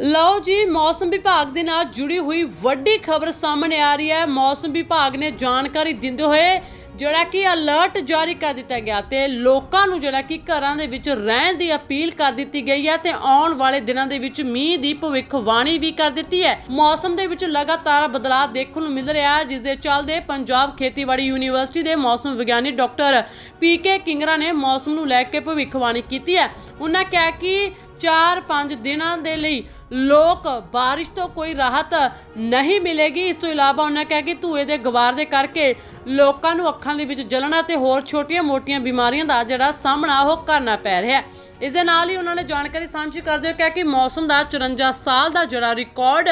ਲਓ ਜੀ, ਮੌਸਮ ਵਿਭਾਗ ਦੇ ਨਾਲ ਜੁੜੀ ਹੋਈ ਵੱਡੀ ਖਬਰ ਸਾਹਮਣੇ ਆ ਰਹੀ ਹੈ। ਮੌਸਮ ਵਿਭਾਗ ਨੇ ਜਾਣਕਾਰੀ ਦਿੰਦੇ ਹੋਏ ਜਿਹੜਾ ਕਿ ਅਲਰਟ ਜਾਰੀ ਕਰ ਦਿੱਤਾ ਗਿਆ ਤੇ ਲੋਕਾਂ ਨੂੰ ਜਿਹੜਾ ਕਿ ਘਰਾਂ ਦੇ ਵਿੱਚ ਰਹਿਣ ਦੀ ਅਪੀਲ ਕਰ ਦਿੱਤੀ ਗਈ ਹੈ ਤੇ ਆਉਣ ਵਾਲੇ ਦਿਨਾਂ ਦੇ ਵਿੱਚ ਮੀਂਹ ਦੀ ਭਵਿੱਖਬਾਣੀ ਵੀ ਕਰ ਦਿੱਤੀ ਹੈ। ਮੌਸਮ ਦੇ ਵਿੱਚ ਲਗਾਤਾਰ ਬਦਲਾਅ ਦੇਖਣ ਨੂੰ ਮਿਲ ਰਿਹਾ ਹੈ, ਜਿਸ ਦੇ ਚੱਲਦੇ ਪੰਜਾਬ ਖੇਤੀਬਾੜੀ ਯੂਨੀਵਰਸਿਟੀ ਦੇ ਮੌਸਮ ਵਿਗਿਆਨੀ ਡਾਕਟਰ ਪੀਕੇ ਕਿੰਗਰਾ ਨੇ ਮੌਸਮ ਨੂੰ ਲੈ ਕੇ ਭਵਿੱਖਬਾਣੀ ਕੀਤੀ ਹੈ। ਉਹਨਾਂ ਕਿਹਾ ਕਿ 4-5 ਦਿਨਾਂ ਦੇ ਲਈ ਲੋਕ ਬਾਰਿਸ਼ ਤੋਂ ਕੋਈ ਰਾਹਤ ਨਹੀਂ ਮਿਲੇਗੀ। ਇਸ ਤੋਂ ਇਲਾਵਾ ਉਹਨਾਂ ਕਿਹਾ ਕਿ ਧੂਏ ਦੇ ਗਵਾਰ ਦੇ ਕਰਕੇ ਲੋਕਾਂ ਨੂੰ ਅੱਖਾਂ ਦੇ ਵਿੱਚ ਜਲਣਾ ਤੇ ਹੋਰ ਛੋਟੀਆਂ-ਮੋਟੀਆਂ ਬਿਮਾਰੀਆਂ ਦਾ ਜਿਹੜਾ ਸਾਹਮਣਾ ਉਹ ਕਰਨਾ ਪੈ ਰਿਹਾ ਹੈ। ਇਸ ਦੇ ਨਾਲ ਹੀ ਉਹਨਾਂ ਨੇ ਜਾਣਕਾਰੀ ਸਾਂਝੀ ਕਰਦੇ ਹੋਏ ਕਿਹਾ ਕਿ ਮੌਸਮ ਦਾ 54 ਸਾਲ ਦਾ ਜਿਹੜਾ ਰਿਕਾਰਡ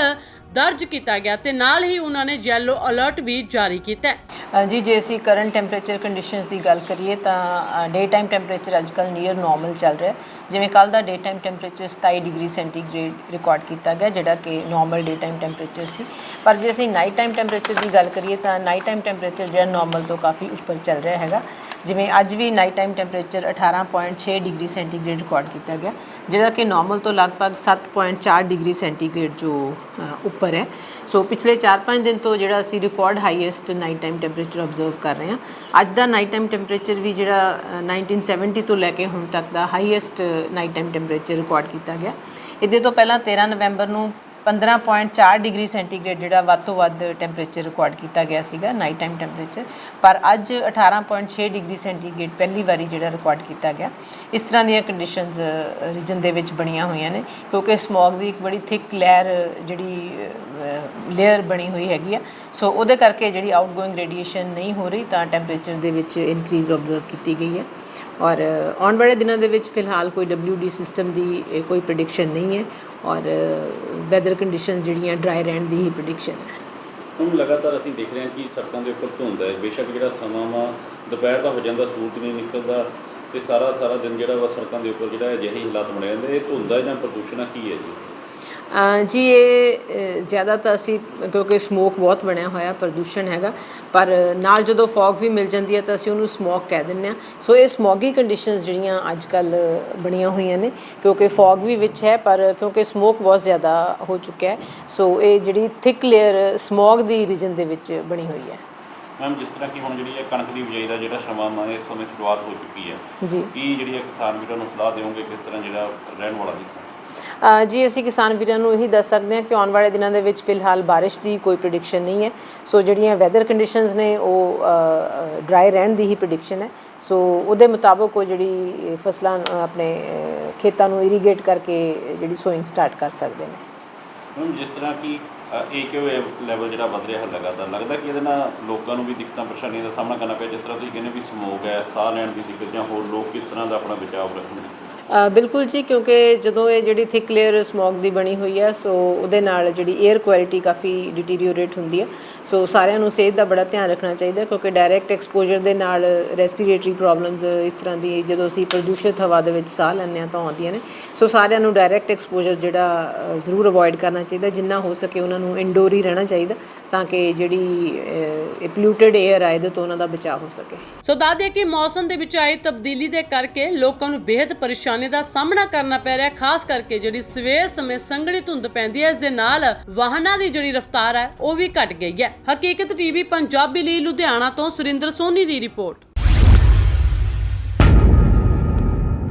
ਦਰਜ ਕੀਤਾ ਗਿਆ ਤੇ ਨਾਲ ਹੀ ਉਹਨਾਂ ਨੇ ਯੈਲੋ ਅਲਰਟ ਵੀ ਜਾਰੀ ਕੀਤਾ ਹੈ। ਜੀ, ਜੇ ਅਸੀਂ ਕਰੰਟ ਟੈਂਪਰੇਚਰ ਕੰਡੀਸ਼ਨਸ ਦੀ ਗੱਲ ਕਰੀਏ ਤਾਂ ਡੇ ਟਾਈਮ ਟੈਂਪਰੇਚਰ ਅੱਜਕੱਲ ਨੀਅਰ ਨਾਰਮਲ ਚੱਲ ਰਿਹਾ ਜਿਵੇਂ ਕੱਲ ਦਾ day time temperature 27 degree centigrade record ਕੀਤਾ ਗਿਆ, ਜਿਹੜਾ ਕਿ ਨਾਰਮਲ ਡੇ ਟਾਈਮ ਟੈਂਪਰੇਚਰ ਸੀ। ਪਰ ਜੇ ਅਸੀਂ ਨਾਈਟ ਟਾਈਮ ਟੈਂਪਰੇਚਰ ਦੀ ਗੱਲ ਕਰੀਏ ਤਾਂ ਨਾਈਟ ਟਾਈਮ ਟੈਂਪਰੇਚਰ ਜਿਹੜਾ ਨਾਰਮਲ ਤੋਂ ਕਾਫੀ ਉੱਪਰ ਚੱਲ ਰਿਹਾ ਹੈਗਾ। ਜਿਵੇਂ ਅੱਜ ਵੀ night time temperature 18.6 degree centigrade record ਕੀਤਾ ਗਿਆ ਜਿਹੜਾ ਕਿ ਨਾਰਮਲ ਤੋਂ ਲਗਭਗ 7.4 ਡਿਗਰੀ ਸੈਂਟੀਗ੍ਰੇਡ ਜੋ ਉੱਪਰ ਹੈ। ਸੋ ਪਿਛਲੇ 4-5 ਦਿਨ ਤੋਂ ਜਿਹੜਾ ਅਸੀਂ record highest night time temperature observe ਕਰ ਰਹੇ ਹਾਂ। ਅੱਜ ਦਾ ਨਾਈਟ ਟਾਈਮ ਟੈਂਪਰੇਚਰ ਵੀ ਜਿਹੜਾ ਅ, 1970 ਤੋਂ ਲੈ ਕੇ ਹੁਣ ਤੱਕ ਦਾ highest night time temperature record ਕੀਤਾ ਗਿਆ। ਇਹਦੇ ਤੋਂ ਪਹਿਲਾਂ 13 ਨਵੰਬਰ ਨੂੰ 15.4 ਡਿਗਰੀ ਸੈਂਟੀਗ੍ਰੇਡ ਜਿਹੜਾ ਵੱਧ ਤੋਂ ਵੱਧ ਟੈਂਪਰੇਚਰ ਰਿਕਾਰਡ ਕੀਤਾ ਗਿਆ ਸੀਗਾ ਨਾਈਟ ਟਾਈਮ ਟੈਂਪਰੇਚਰ ਪਰ ਅੱਜ 18.6 ਡਿਗਰੀ ਸੈਂਟੀਗ੍ਰੇਡ ਪਹਿਲੀ ਵਾਰੀ ਜਿਹੜਾ ਰਿਕਾਰਡ ਕੀਤਾ ਗਿਆ। ਇਸ ਤਰ੍ਹਾਂ ਦੀਆਂ ਕੰਡੀਸ਼ਨਸ ਰੀਜਨ ਦੇ ਵਿੱਚ ਬਣੀਆਂ ਹੋਈਆਂ ਨੇ, ਕਿਉਂਕਿ ਸਮੌਗ ਦੀ ਇੱਕ ਬੜੀ ਥਿਕ ਲੇਅਰ ਜਿਹੜੀ ਲੇਅਰ ਬਣੀ ਹੋਈ ਹੈਗੀ ਆ। ਸੋ ਉਹਦੇ ਕਰਕੇ ਜਿਹੜੀ ਆਊਟਗੋਇੰਗ ਰੇਡੀਏਸ਼ਨ ਨਹੀਂ ਹੋ ਰਹੀ, ਤਾਂ ਟੈਂਪਰੇਚਰ ਦੇ ਵਿੱਚ ਇਨਕਰੀਜ਼ ਆਬਜ਼ਰਵ ਕੀਤੀ ਗਈ ਹੈ। ਔਰ ਆਉਣ ਵਾਲੇ ਦਿਨਾਂ ਦੇ ਵਿੱਚ ਫਿਲਹਾਲ ਕੋਈ WD ਸਿਸਟਮ ਦੀ ਅ, ਕੋਈ ਪ੍ਰੈਡਿਕਸ਼ਨ ਨਹੀਂ ਹੈ ਔਰ ਵੈਦਰ ਕੰਡੀਸ਼ਨ ਜਿਹੜੀਆਂ ਡਰਾਈ ਰਹਿਣ ਦੀ ਹੀ ਪ੍ਰੈਡਿਕਸ਼ਨ ਹੈ। ਹੁਣ ਲਗਾਤਾਰ ਅਸੀਂ ਦੇਖ ਰਹੇ ਹਾਂ ਕਿ ਸੜਕਾਂ ਦੇ ਉੱਪਰ ਧੁੰਦ ਹੈ। ਬੇਸ਼ੱਕ ਜਿਹੜਾ ਸਮਾਂ ਵਾ ਦੁਪਹਿਰ ਦਾ ਹੋ ਜਾਂਦਾ ਸੂਰਜ ਨਹੀਂ ਨਿਕਲਦਾ ਤੇ ਸਾਰਾ ਸਾਰਾ ਦਿਨ ਜਿਹੜਾ ਵਾ ਸੜਕਾਂ ਦੇ ਉੱਪਰ ਜਿਹੜਾ ਅਜਿਹੇ ਹਾਲਾਤ ਬਣੇ ਰਹਿੰਦੇ। ਇਹ ਧੁੰਦ ਹੈ ਜਾਂ ਪ੍ਰਦੂਸ਼ਣ ਹੈ ਕੀ ਹੈ ਜੀ? ਜੀ ਇਹ ਜ਼ਿਆਦਾ ਤਾਂ ਅਸੀਂ ਕਿਉਂਕਿ ਸਮੋਕ ਬਹੁਤ ਬਣਿਆ ਹੋਇਆ ਪ੍ਰਦੂਸ਼ਣ ਹੈਗਾ ਪਰ ਨਾਲ ਜਦੋਂ ਫੌਗ ਵੀ ਮਿਲ ਜਾਂਦੀ ਹੈ ਤਾਂ ਅਸੀਂ ਉਹਨੂੰ ਸਮੋਕ ਕਹਿ ਦਿੰਦੇ ਆ ਸੋ ਇਹ ਸਮੋਗੀ ਕੰਡੀਸ਼ਨਸ ਜਿਹੜੀਆਂ ਅੱਜ ਕੱਲ ਬਣੀਆਂ ਹੋਈਆਂ ਨੇ ਕਿਉਂਕਿ ਫੌਗ ਵੀ ਵਿੱਚ ਹੈ ਪਰ ਕਿਉਂਕਿ ਸਮੋਕ ਬਹੁਤ ਜ਼ਿਆਦਾ ਹੋ ਚੁੱਕਿਆ ਹੈ ਸੋ ਇਹ ਜਿਹੜੀ ਥਿਕ ਲੇਅਰ ਸਮੋਗ ਦੀ ਰੀਜਨ ਦੇ ਵਿੱਚ ਬਣੀ ਹੋਈ ਹੈ। ਮੈਮ ਜਿਸ ਤਰ੍ਹਾਂ ਕਿ ਹੁਣ ਜਿਹੜੀ ਇਹ ਕਣਕ ਦੀ ਬਿਜਾਈ ਦਾ ਜਿਹੜਾ ਸਮਾਂ ਇਸ ਸਮੇਂ ਸ਼ੁਰੂਆਤ ਹੋ ਚੁੱਕੀ ਹੈ ਜੀ। ਕੀ ਜਿਹੜੀ ਕਿਸਾਨ ਵੀਰਾਂ ਨੂੰ ਸਲਾਹ ਦਿਓਗੇ ਕਿਸ ਤਰ੍ਹਾਂ ਜਿਹੜਾ ਰਹਿਣ ਵਾਲਾ ਜੀ? ਜੀ ਅਸੀਂ ਕਿਸਾਨ ਵੀਰਾਂ ਨੂੰ ਇਹੀ ਦੱਸ ਸਕਦੇ ਹਾਂ ਕਿ ਆਉਣ ਵਾਲੇ ਦਿਨਾਂ ਦੇ ਵਿੱਚ ਫਿਲਹਾਲ ਬਾਰਿਸ਼ ਦੀ ਕੋਈ ਪ੍ਰੈਡਿਕਸ਼ਨ ਨਹੀਂ ਹੈ। ਸੋ ਜਿਹੜੀਆਂ ਵੈਦਰ ਕੰਡੀਸ਼ਨਸ ਨੇ ਉਹ ਡਰਾਈ ਰਹਿਣ ਦੀ ਹੀ ਪ੍ਰੈਡਿਕਸ਼ਨ ਹੈ। ਸੋ ਉਹਦੇ ਮੁਤਾਬਕ ਉਹ ਜਿਹੜੀ ਫਸਲਾਂ ਆਪਣੇ ਖੇਤਾਂ ਨੂੰ ਇਰੀਗੇਟ ਕਰਕੇ ਜਿਹੜੀ ਸੋਇੰਗ ਸਟਾਰਟ ਕਰ ਸਕਦੇ ਨੇ। ਮੈਮ ਜਿਸ ਤਰ੍ਹਾਂ ਕਿ ਏਕਿਊ ਲੈਵਲ ਜਿਹੜਾ ਵੱਧ ਰਿਹਾ ਲਗਾਤਾਰ ਲੱਗਦਾ ਕਿ ਇਹਦੇ ਨਾਲ ਲੋਕਾਂ ਨੂੰ ਵੀ ਦਿੱਕਤਾਂ ਪਰੇਸ਼ਾਨੀਆਂ ਦਾ ਸਾਹਮਣਾ ਕਰਨਾ ਪਿਆ ਜਿਸ ਤਰ੍ਹਾਂ ਤੁਸੀਂ ਕਹਿੰਦੇ ਵੀ ਸਮੋਗ ਹੈ ਸਾਹ ਲੈਣ ਦੀ ਦਿੱਕਤ ਜਾਂ ਹੋਰ ਲੋਕ ਕਿਸ ਤਰ੍ਹਾਂ ਦਾ ਆਪਣਾ ਬਚਾਅ ਰੱਖਣ ਅ, ਬਿਲਕੁਲ ਜੀ, ਕਿਉਂਕਿ ਜਦੋਂ ਇਹ ਜਿਹੜੀ ਥਿਕ ਲੇਅਰ ਸਮੋਗ ਦੀ ਬਣੀ ਹੋਈ ਹੈ ਸੋ ਉਹਦੇ ਨਾਲ ਜਿਹੜੀ 에ਅਰ ਕੁਆਲਿਟੀ ਕਾਫੀ ਡਿਟੀਰੀਓਰੇਟ ਹੁੰਦੀ ਹੈ। ਸੋ ਸਾਰਿਆਂ ਨੂੰ ਸਿਹਤ ਦਾ ਬੜਾ ਧਿਆਨ ਰੱਖਣਾ ਚਾਹੀਦਾ ਕਿਉਂਕਿ ਡਾਇਰੈਕਟ ਐਕਸਪੋਜ਼ਰ ਦੇ ਨਾਲ ਰੈਸਪੀਰੇਟਰੀ ਪ੍ਰੋਬਲਮਸ ਇਸ ਤਰ੍ਹਾਂ ਦੀ ਜਦੋਂ ਅਸੀਂ ਪ੍ਰਦੂਸ਼ਿਤ ਹਵਾ ਦੇ ਵਿੱਚ ਸਾਹ ਲੈਂਦੇ ਹਾਂ ਤਾਂ ਆਉਂਦੀਆਂ ਨੇ। ਸੋ ਸਾਰਿਆਂ ਨੂੰ ਡਾਇਰੈਕਟ ਐਕਸਪੋਜ਼ਰ ਜਿਹੜਾ ਜ਼ਰੂਰ ਅਵੋਇਡ ਕਰਨਾ ਚਾਹੀਦਾ, ਜਿੰਨਾ ਹੋ ਸਕੇ ਉਹਨਾਂ ਨੂੰ ਇਨਡੋਰ ਹੀ ਰਹਿਣਾ ਚਾਹੀਦਾ, ਤਾਂ ਕਿ ਜਿਹੜੀ ਇਹ ਪੋਲਿਊਟਡ 에ਅਰ ਆਏ ਦੇ ਤੋਂ ਉਹਨਾਂ ਦਾ ਬਚਾਅ ਹੋ ਸਕੇ। ਸੋ ਦੱਸ ਦੇ ਕਿ ਮੌਸਮ ਦੇ ਵਿੱਚ ਆਏ ਤਬਦੀਲੀ ਦੇ ਕਰਕੇ ਲੋਕਾਂ ਨੂੰ ਬੇਹੱਦ ਪਰੇਸ਼ਾਨ ਦਾ ਸਾਹਮਣਾ ਕਰਨਾ ਪੈ ਰਿਹਾ ਖਾਸ ਕਰਕੇ ਜਿਹੜੀ ਸਵੇਰ ਸਮੇਂ ਸੰਘਣੀ ਧੁੰਦ ਪੈਂਦੀ ਹੈ, ਇਸ ਦੇ ਨਾਲ ਵਾਹਨਾਂ ਦੀ ਜਿਹੜੀ ਰਫ਼ਤਾਰ ਹੈ, ਉਹ ਵੀ ਘਟ ਗਈ ਹੈ। ਹਕੀਕਤ ਟੀਵੀ, ਪੰਜਾਬੀ ਲਈ ਲੁਧਿਆਣਾ ਤੋਂ ਸੁਰਿੰਦਰ ਸੋਨੀ ਦੀ ਰਿਪੋਰਟ।